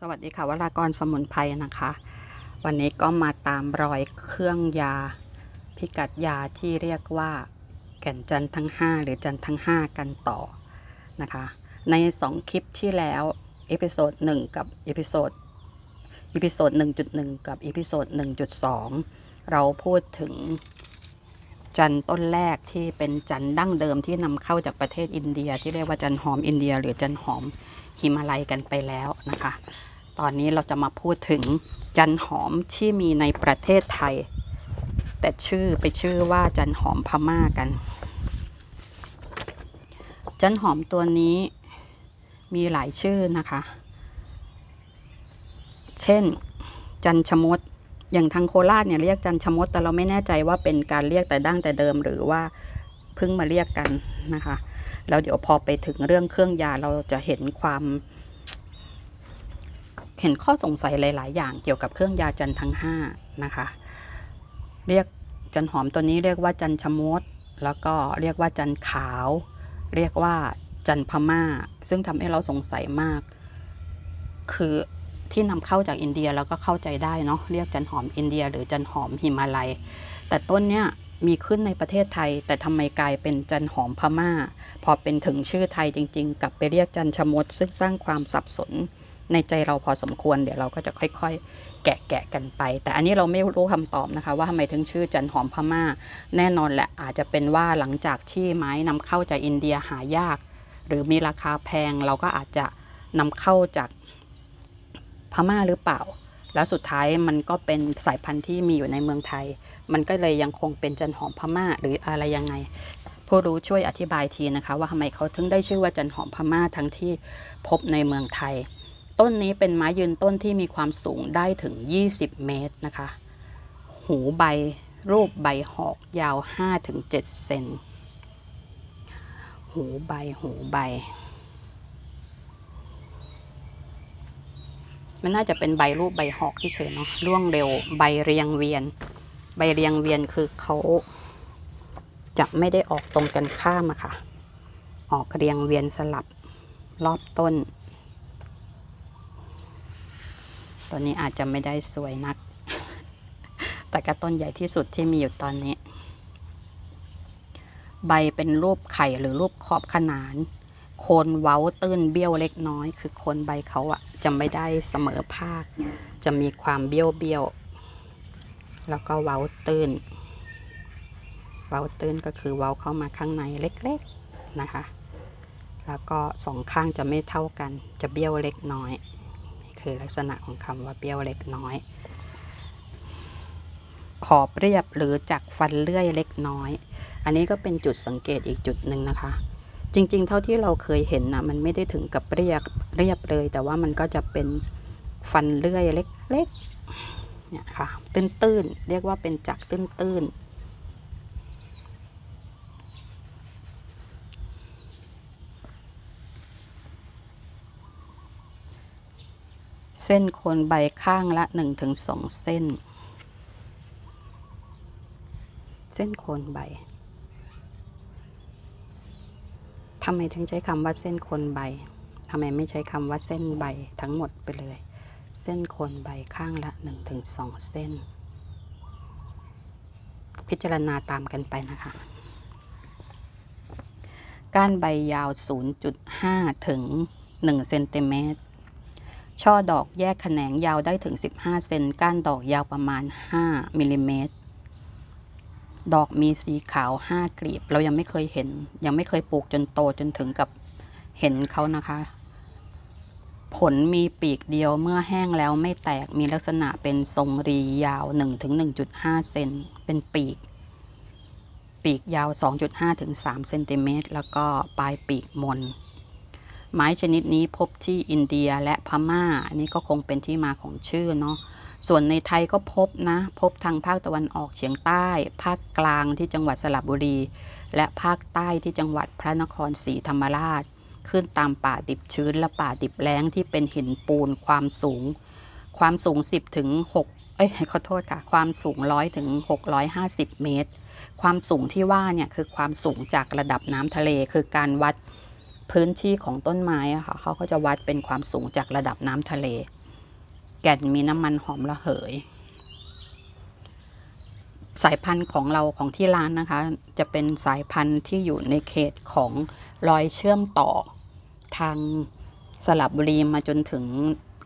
สวัสดีค่ะวรากรสมุนไพรนะคะ วันนี้ก็มาตามรอยเครื่องยา พิกัดยาที่เรียกว่า แก่นจันทั้ง 5 หรือจันทั้ง 5 กันต่อนะคะ ใน 2 คลิปที่แล้วเอพิโซด1กับเอพิโซดอีพิโซด1.1 กับอีพิโซด1.2 เราพูดถึง จันต้นแรกที่เป็นจันดั้งเดิมที่นำเข้าจากประเทศอินเดีย ที่เรียกว่าจันหอมอินเดีย หรือจันหอมหิมาลัยกันไปแล้วนะคะ ตอนนี้เราจะมาพูดถึงจันหอมที่มีในประเทศไทย แต่ชื่อไปชื่อว่าจันหอมพม่ากัน จันหอมตัวนี้มีหลายชื่อนะคะ เช่น จันชมด อย่างทางโคราชเนี่ยเรียกจันชมดแต่เราไม่แน่ใจว่าเป็นการเรียกแต่ดั้งแต่เดิมหรือว่าเพิ่งมาเรียกกันนะคะแล้วเดี๋ยวพอไปถึงเรื่องเครื่องยาเราจะเห็นความ เห็นข้อสงสัยหลาย ๆ อย่างเกี่ยวกับเครื่องยาจันทร์ทั้ง5นะคะ เรียกจันหอมตัวนี้เรียกว่าจันชะมดแล้วก็เรียกว่าจันขาว เรียกว่าจันพม่า ซึ่งทำให้เราสงสัยมาก คือ ที่นำเข้าจากอินเดียเราก็เข้าใจได้เนาะเรียกจันหอมอินเดีย หรือจันหอมหิมาลัย แต่ต้นเนี้ยมีขึ้นในประเทศไทย แต่ทำไมกลายเป็นจันหอมพม่า พอเป็นถึงชื่อไทยจริง ๆ กลับไปเรียกจันชะมดซึ่งสร้างความสับสนในใจเราพอสมควรเดี๋ยวเราก็จะค่อยๆ แกะแกะกันไป แต่อันนี้เราไม่รู้คำตอบนะคะ ว่าทำไมถึงชื่อจันหอมพม่า แน่นอนแหละอาจจะเป็นว่าหลังจากที่ไม้นำเข้าจากอินเดียหายาก หรือมีราคาแพงเราก็อาจจะนำเข้าจาก พม่าหรือเปล่า แล้วสุดท้ายมันก็เป็นสายพันธุ์ที่มีอยู่ในเมืองไทย มันก็เลยยังคงเป็นจันหอมพม่าหรืออะไรยังไง ผู้รู้ช่วยอธิบายทีนะคะ ว่าทำไมเขาถึงได้ชื่อว่าจันหอมพม่าทั้งที่พบในเมืองไทย ต้นนี้เป็นไม้ยืนต้นที่มีความสูงได้ถึง 20 เมตรนะคะ หูใบรูปใบหอกยาว 5-7 เซน หูใบ หูใบ มันน่าจะเป็นใบรูปใบหอกที่เฉยเนาะร่วงเร็วใบเรียงเวียน ใบเรียงเวียนคือเขาจะไม่ได้ออกตรงกันข้ามอะค่ะ ออกเรียงเวียนสลับรอบต้น ตัวนี้อาจจะไม่ได้สวยนัก แต่ก็ต้นใหญ่ที่สุดที่มีอยู่ตอนนี้ ใบเป็นรูปไข่หรือรูปขอบขนาน โคนเว้าตื้นเบี้ยวเล็กน้อย คือโคนใบเขาอะจะไม่ได้เสมอภาค จะมีความเบี้ยวเบี้ยว แล้วก็เว้าตื้น เว้าตื้นก็คือเว้าเข้ามาข้างในเล็กๆนะคะ แล้วก็สองข้างจะไม่เท่ากัน จะเบี้ยวเล็กน้อยนี่คือลักษณะของคำว่าเบี้ยวเล็กน้อย ขอบเรียบหรือจากฟันเลื่อยเล็กน้อย อันนี้ก็เป็นจุดสังเกตอีกจุดหนึ่งนะคะ จริง ๆ เท่าที่เราเคยเห็นนะมันไม่ได้ถึงกับเรียบเรียบเลย แต่ว่ามันก็จะเป็นฟันเลื่อยเล็กๆเนี่ยค่ะ ตื้นๆ เรียกว่าเป็นจักตื้นๆเส้นโคนใบข้างละ 1-2 เส้น เส้นโคนใบ ทำไมถึงใช้คำว่าเส้นโคนใบทำไมไม่ใช้คำว่าเส้นใบทั้งหมดไปเลย เส้นโคนใบข้างละ 1-2 เส้น พิจารณาตามกันไปนะคะ ก้านใบยาว 0.5 ถึง 1 เซนติเมตรช่อดอกแยกแขนงยาวได้ถึง 15 เซน ก้านดอกยาวประมาณ 5มิลลิเมตร ดอกมีสีขาว5กลีบ เรายังไม่เคยเห็น ยังไม่เคยปลูกจนโตจนถึงกับเห็นเขานะคะ ผลมีปีกเดียวเมื่อแห้งแล้วไม่แตกมีลักษณะเป็นทรงรียาว 1-1.5 เซนเป็นปีก ปีกยาว 2.5ถึง3เซนติเมตรแล้วก็ปลายปีกมน ไม้ชนิดนี้พบที่อินเดียและพม่า อันนี้ก็คงเป็นที่มาของชื่อเนาะ ส่วนในไทยก็พบนะ พบทางภาคตะวันออกเฉียงใต้ ภาคกลางที่จังหวัดสระบุรี และภาคใต้ที่จังหวัดพระนครศรีธรรมราช ขึ้นตามป่าดิบชื้นและป่าดิบแล้งที่เป็นหินปูนความสูง ความสูง 10ถึง6เอ้ยขอโทษค่ะ ความสูง 100ถึง650 เมตร ความสูงที่ว่าเนี่ยคือความสูงจากระดับน้ำทะเลคือการวัด พื้นที่ของต้นไม้อะค่ะเขาก็จะวัดเป็นความสูงจากระดับน้ำทะเล แก่นมีน้ำมันหอมระเหย สายพันธุ์ของเราของที่ร้านนะคะ จะเป็นสายพันธุ์ที่อยู่ในเขตของรอยเชื่อมต่อทางสลับบุรีมาจนถึง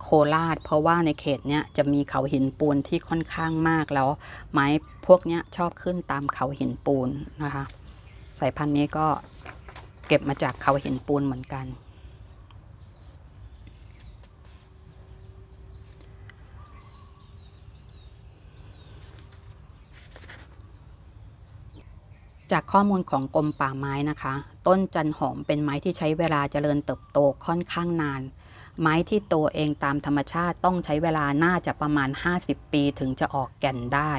โคราช เพราะว่าในเขตเนี้ยจะมีเขาหินปูนที่ค่อนข้างมากแล้ว ไม้พวกเนี้ยชอบขึ้นตามเขาหินปูนนะคะ สายพันธุ์นี้ก็ เก็บมาจากเขาเหินปูนเหมือนกัน จากข้อมูลของกรมป่าไม้นะคะ ต้นจันหอมเป็นไม้ที่ใช้เวลาเจริญเติบโตค่อนข้างนาน ไม้ที่โตเองตามธรรมชาติต้องใช้เวลาน่าจะประมาณ 50 ปีถึงจะออกแก่นได้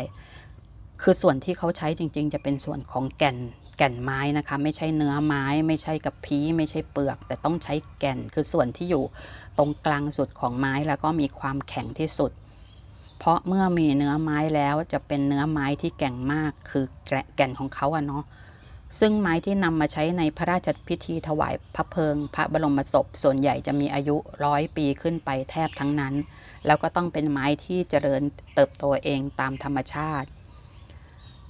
คือส่วนที่เขาใช้จริง ๆ จะเป็นส่วนของแก่น แก่นไม้นะคะ ไม่ใช่เนื้อไม้ ไม่ใช่กระพี้ไม่ใช่เปลือก แต่ต้องใช้แก่นคือส่วนที่อยู่ตรงกลางสุดของไม้แล้วก็มีความแข็งที่สุด เพราะเมื่อมีเนื้อไม้แล้วจะเป็นเนื้อไม้ที่แก่งมาก คือแก่นของเขาอะเนาะซึ่งไม้ที่นำมาใช้ในพระราชพิธีถวายพระเพลิง พระบรมศพ ส่วนใหญ่จะมีอายุร้อยปีขึ้นไปแทบทั้งนั้น แล้วก็ต้องเป็นไม้ที่เจริญเติบโตเองตามธรรมชาติ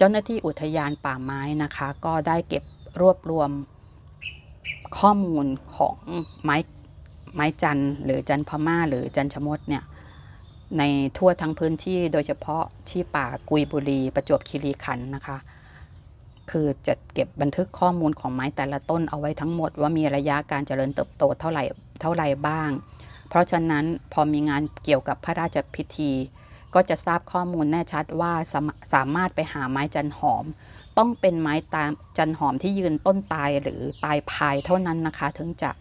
เจ้าหน้าที่อุทยานป่าไม้นะคะ ก็ได้เก็บรวบรวมข้อมูลของไม้ไม้จันหรือจันพม่า หรือจันชมดเนี่ยในทั่วทั้งพื้นที่โดยเฉพาะที่ป่ากุยบุรี ประจวบคีรีขันธ์นะคะ คือจะเก็บบันทึกข้อมูลของไม้แต่ละต้นเอาไว้ทั้งหมดว่ามีระยะการเจริญเติบโตเท่าไหร่เท่าไหร่บ้าง เพราะฉะนั้นพอมีงานเกี่ยวกับพระราชพิธี ก็จะทราบข้อมูลแน่ชัดว่าสามสามารถไปหาไม้จันหอม ต้องเป็นไม้ตามจันหอมที่ยืนต้นตายหรือปลายพายเท่านั้นนะคะ ถึงจะ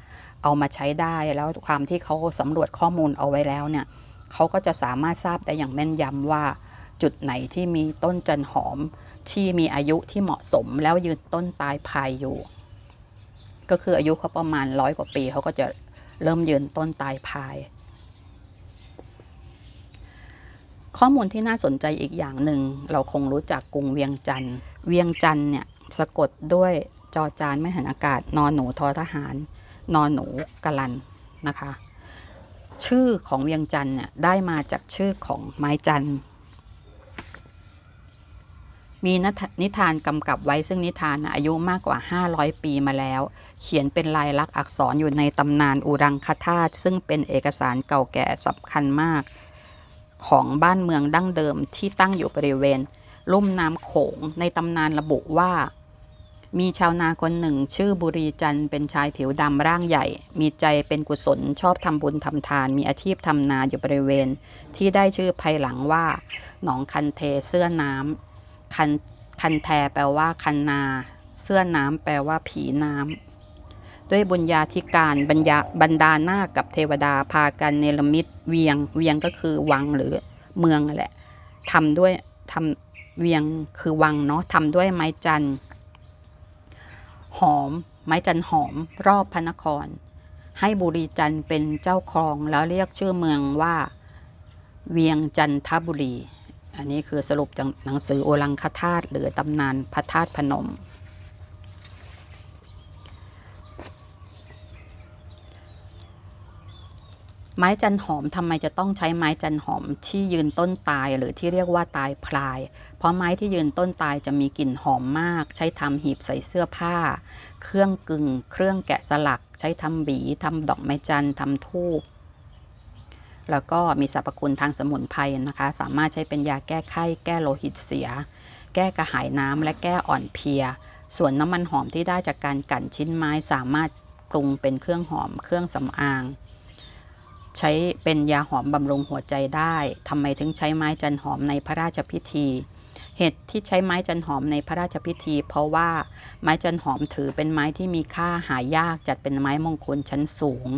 เอามาใช้ได้แล้วความที่เขาสำรวจข้อมูลเอาไว้แล้วเนี่ยเขาก็จะสามารถทราบได้อย่างแม่นยำว่า จุดไหนที่มีต้นจันหอม ที่มีอายุที่เหมาะสมแล้วยืนต้นตายพายอยู่ ก็คืออายุเขาประมาณร้อยกว่าปีเขาก็จะเริ่มยืนต้นตายพาย ข้อมูลที่น่าสนใจอีกอย่างหนึ่ง เราคงรู้จักกรุงเวียงจันทร์เวียงจันทร์เนี่ยสะกดด้วยจอจานไม่หันอากาศนอนหนูทอทหาร นอนหนูกะลันนะคะ ชื่อของเวียงจันทร์เนี่ยได้มาจากชื่อของไม้จันทร์มีนิทานกำกับไว้ซึ่งนิทานอายุมากกว่า 500 ปีมาแล้ว เขียนเป็นลายลักษณ์อักษรอยู่ในตำนานอุรังคธาตุซึ่งเป็นเอกสารเก่าแก่สำคัญมาก ของบ้านเมืองดั้งเดิมที่ตั้งอยู่บริเวณลุ่มน้ำโขงในตำนานระบุว่า มีชาวนาคนหนึ่งชื่อบุรีจันทร์เป็นชายผิวดำร่างใหญ่ มีใจเป็นกุศลชอบทำบุญทำทาน มีอาชีพทำนาอยู่บริเวณ ที่ได้ชื่อภายหลังว่า หนองคันเทเสื้อน้ำคันคันแทแปลว่าคันนา เสื้อน้ำแปลว่าผีน้ำ ด้วยบุญญาธิการบรรยาบรรดาหน้ากับเทวดาพากันเนรมิตเวียง เวียงก็คือวังหรือเมืองแหละทำด้วยทำเวียงคือวังเนาะทำด้วยไม้จันทร์หอม ไม้จันทร์หอมรอบพระนคร ให้บุรีจันทร์เป็นเจ้าครองแล้วเรียกชื่อเมืองว่า เวียงจันทบุรี อันนี้คือสรุปจากหนังสือโอลังคธาตุหรือตำนานพระธาตุพนม ไม้จันหอมทำไมจะต้องใช้ไม้จันหอมที่ยืนต้นตายหรือที่เรียกว่าตายพลาย เพราะไม้ที่ยืนต้นตายจะมีกลิ่นหอมมาก ใช้ทำหีบใส่เสื้อผ้า เครื่องกึ่ง เครื่องแกะสลัก ใช้ทำบีทำดอกไม้จันทร์ทำทูบแล้วก็มีสรรพคุณทางสมุนไพรนะคะ สามารถใช้เป็นยาแก้ไข้ แก้โลหิตเสีย แก้กระหายน้ำและแก้อ่อนเพลีย ส่วนน้ำมันหอมที่ได้จากการกั่นชิ้นไม้สามารถปรุงเป็นเครื่องหอม เครื่องสำอาง ใช้เป็นยาหอมบำรุงหัวใจได้ทำไมถึงใช้ไม้จันหอมในพระราชพิธี เหตุที่ใช้ไม้จันหอมในพระราชพิธี เพราะว่าไม้จันหอมถือเป็นไม้ที่มีค่าหายากจัดเป็นไม้มงคลชั้นสูง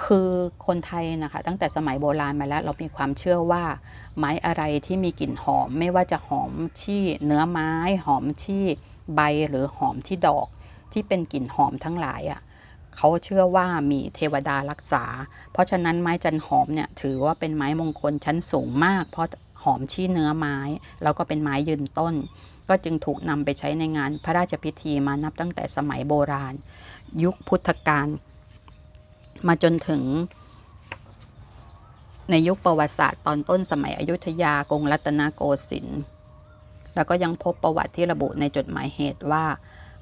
คือคนไทยนะคะตั้งแต่สมัยโบราณมาแล้วเรามีความเชื่อว่า ไม้อะไรที่มีกลิ่นหอม ไม่ว่าจะหอมที่เนื้อไม้หอมที่ใบหรือหอมที่ดอกที่เป็นกลิ่นหอมทั้งหลายอะ่ะ เขาเชื่อว่ามีเทวดารักษา เพราะฉะนั้นไม้จันหอมเนี่ยถือว่าเป็นไม้มงคลชั้นสูงมาก เพราะหอมที่เนื้อไม้ แล้วก็เป็นไม้ยืนต้น ก็จึงถูกนำไปใช้ในงานพระราชพิธีมานับตั้งแต่สมัยโบราณ ยุคพุทธกาลมาจนถึงในยุคประวัติศาสตร์ตอนต้นสมัยอยุธยากรุงรัตนโกสินทร์แล้วก็ยังพบประวัติที่ระบุในจดหมายเหตุว่า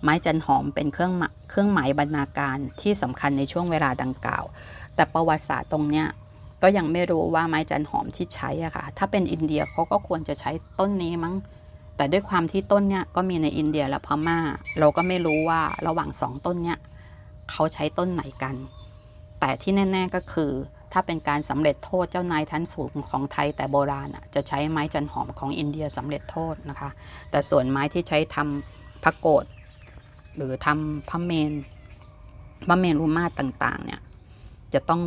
ไม้จันหอมเป็นเครื่องเครื่องหมายบรรณาการที่สำคัญในช่วงเวลาดังกล่าว แต่ประวัติศาสตร์ตรงเนี้ยก็ยังไม่รู้ว่าไม้จันหอมที่ใช้อะค่ะ ถ้าเป็นอินเดียเขาก็ควรจะใช้ต้นนี้มั้ง แต่ด้วยความที่ต้นเนี้ยก็มีในอินเดียและพม่า เราก็ไม่รู้ว่าระหว่างสองต้นเนี้ยเขาใช้ต้นไหนกัน แต่ที่แน่ ๆก็คือ ถ้าเป็นการสำเร็จโทษเจ้านายทันสูงของไทยแต่โบราณอะจะใช้ไม้จันหอมของอินเดียสำเร็จโทษนะคะ แต่ส่วนไม้ที่ใช้ทำพระโกฏ หรือทำพระเมนพระเมรุมาตรต่าง ๆ เนี่ย จะต้อง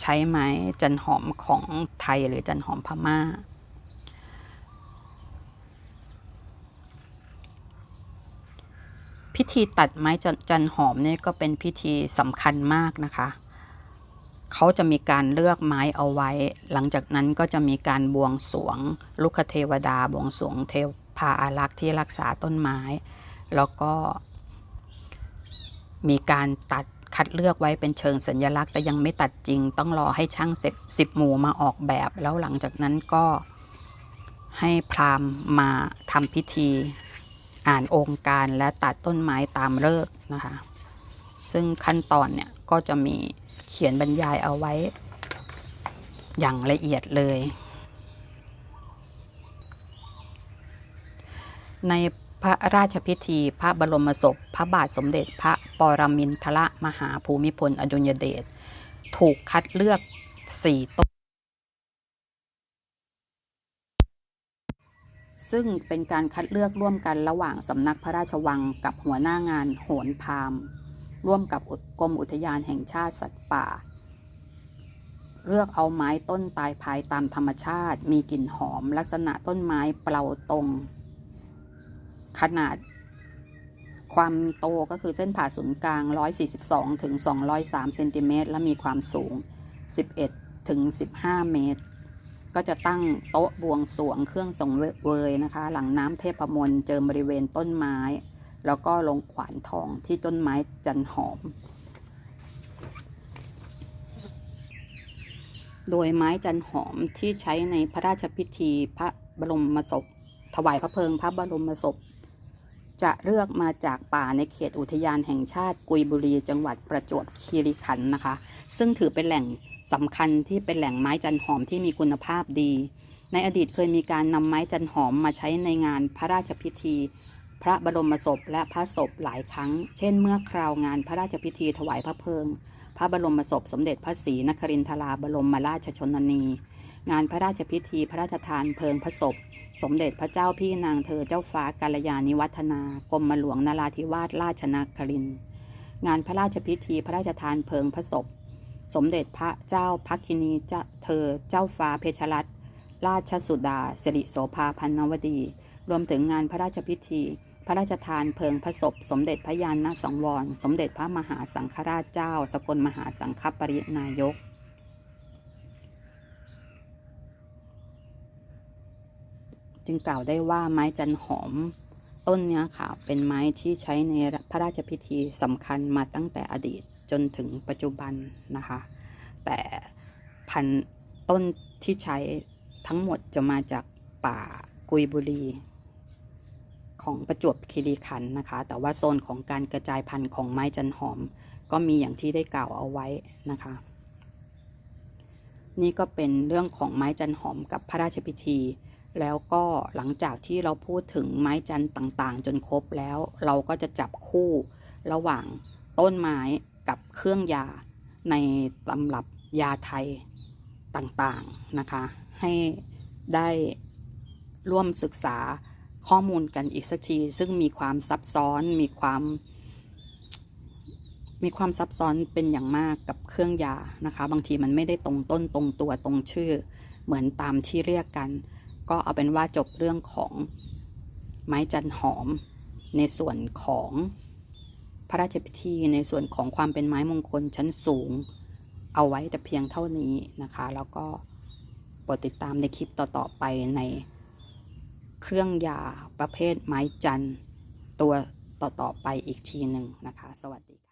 ใช้ไม้จันหอมของไทยหรือจันหอมพม่า พิธีตัดไม้จันจันหอมเนี่ยก็เป็นพิธีสำคัญมากนะคะ เขาจะมีการเลือกไม้เอาไว้ หลังจากนั้นก็จะมีการบวงสรวง ลุคเทวดาบวงสรวงเทวพาอารักษ์ที่รักษาต้นไม้ แล้วก็มีการตัดคัดเลือกไว้เป็นเชิงสัญลักษณ์ แต่ยังไม่ตัดจริง ต้องรอให้ช่างเสิบสิบหมู่มาออกแบบ แล้วหลังจากนั้นก็ให้พราหมณ์มาทำพิธีอ่านองค์การและตัดต้นไม้ตามเลิกนะคะ ซึ่งขั้นตอนเนี่ยก็จะมีเขียนบรรยายเอาไว้อย่างละเอียดเลย ใน ระราชพิธี พระบรมศพ พระบาทสมเด็จพระปรมินทรมหาภูมิพลอดุลยเดชถูกคัดเลือกสี่ต้น ซึ่งเป็นการคัดเลือกร่วมกันระหว่างสำนักพระราชวังกับหัวหน้างานโหนพามร่วมกับกรมอุทยานแห่งชาติสัตว์ป่า เลือกเอาไม้ต้นตายภายตามธรรมชาติ มีกลิ่นหอม ลักษณะต้นไม้เปล่าตรง ขนาดความโตก็คือเส้นผ่าศูนย์กลาง 142 ถึง 203 เซนติเมตร และมีความสูง 11 ถึง 15 เมตร ก็จะตั้งโต๊ะบวงสรวงเครื่องสงเวยนะคะ หลังน้ำเทพมนต์เจิมบริเวณต้นไม้ แล้วก็ลงขวานทองที่ต้นไม้จันหอม โดยไม้จันหอมที่ใช้ในพระราชพิธีพระบรมศพ ถวายพระเพลิงพระบรมศพ จะเลือกมาจากป่าในเขตอุทยานแห่งชาติกุยบุรี จังหวัดประจวบคีรีขันธ์นะคะ ซึ่งถือเป็นแหล่งสำคัญที่เป็นแหล่งไม้จันหอมที่มีคุณภาพดี ในอดีตเคยมีการนำไม้จันหอมมาใช้ในงานพระราชพิธี พระบรมศพและพระศพหลายครั้ง เช่น เมื่อคราวงานพระราชพิธีถวายพระเพลิง พระบรมศพสมเด็จพระศรีนครินทราบรมราชชนนี งานพระราชพิธีพระราชทานเพลิงพระศพ สมเด็จพระเจ้าพี่นางเธอเจ้าฟ้ากาลยานิวัฒนากรมหลวงนราธิวาสราชนครินงานพระราชพิธีพระราชทานเพลิงพระศพ สมเด็จพระเจ้าพักคินีเจ้าเธอเจ้าฟ้าเพชรรัตนราชสุดาสิริโสภาพันนวดี รวมถึงงานพระราชพิธี พระราชทานเพลิงพระศพ สมเด็จพระยานนสังวร สมเด็จพระมหาสังฆราชเจ้า สกลมหาสังฆปรินายก จึงกล่าวได้ว่าไม้จันหอมต้นนี้ค่ะ เป็นไม้ที่ใช้ในพระราชพิธีสำคัญมาตั้งแต่อดีตจนถึงปัจจุบันนะคะ แต่พันต้นที่ใช้ทั้งหมดจะมาจากป่ากุยบุรี ของประจวบคีรีขันธ์นะคะ แต่ว่าโซนของการกระจายพันธุ์ของไม้จันหอม ก็มีอย่างที่ได้กล่าวเอาไว้นะคะ นี่ก็เป็นเรื่องของไม้จันหอมกับพระราชพิธี แล้วก็หลังจากที่เราพูดถึงไม้จันต่างๆ จนครบแล้ว เราก็จะจับคู่ระหว่างต้นไม้กับเครื่องยาในตำรับยาไทยต่างๆนะคะ ให้ได้ร่วมศึกษาข้อมูลกันอีกสักที ซึ่งมีความซับซ้อนมีความมีความซับซ้อนเป็นอย่างมากกับเครื่องยานะคะ บางทีมันไม่ได้ตรงต้นตรงตัวตรงชื่อ เหมือนตามที่เรียกกัน ก็เอาเป็นว่าจบเรื่องของไม้จันหอม ในส่วนของพระราชพิธีในส่วนของความเป็นไม้มงคลชั้นสูง เอาไว้แต่เพียงเท่านี้นะคะ แล้วก็โปรดติดตามในคลิปต่อๆไปในเครื่องยาประเภทไม้จันตัวต่อๆไปอีกทีหนึ่งนะคะ สวัสดี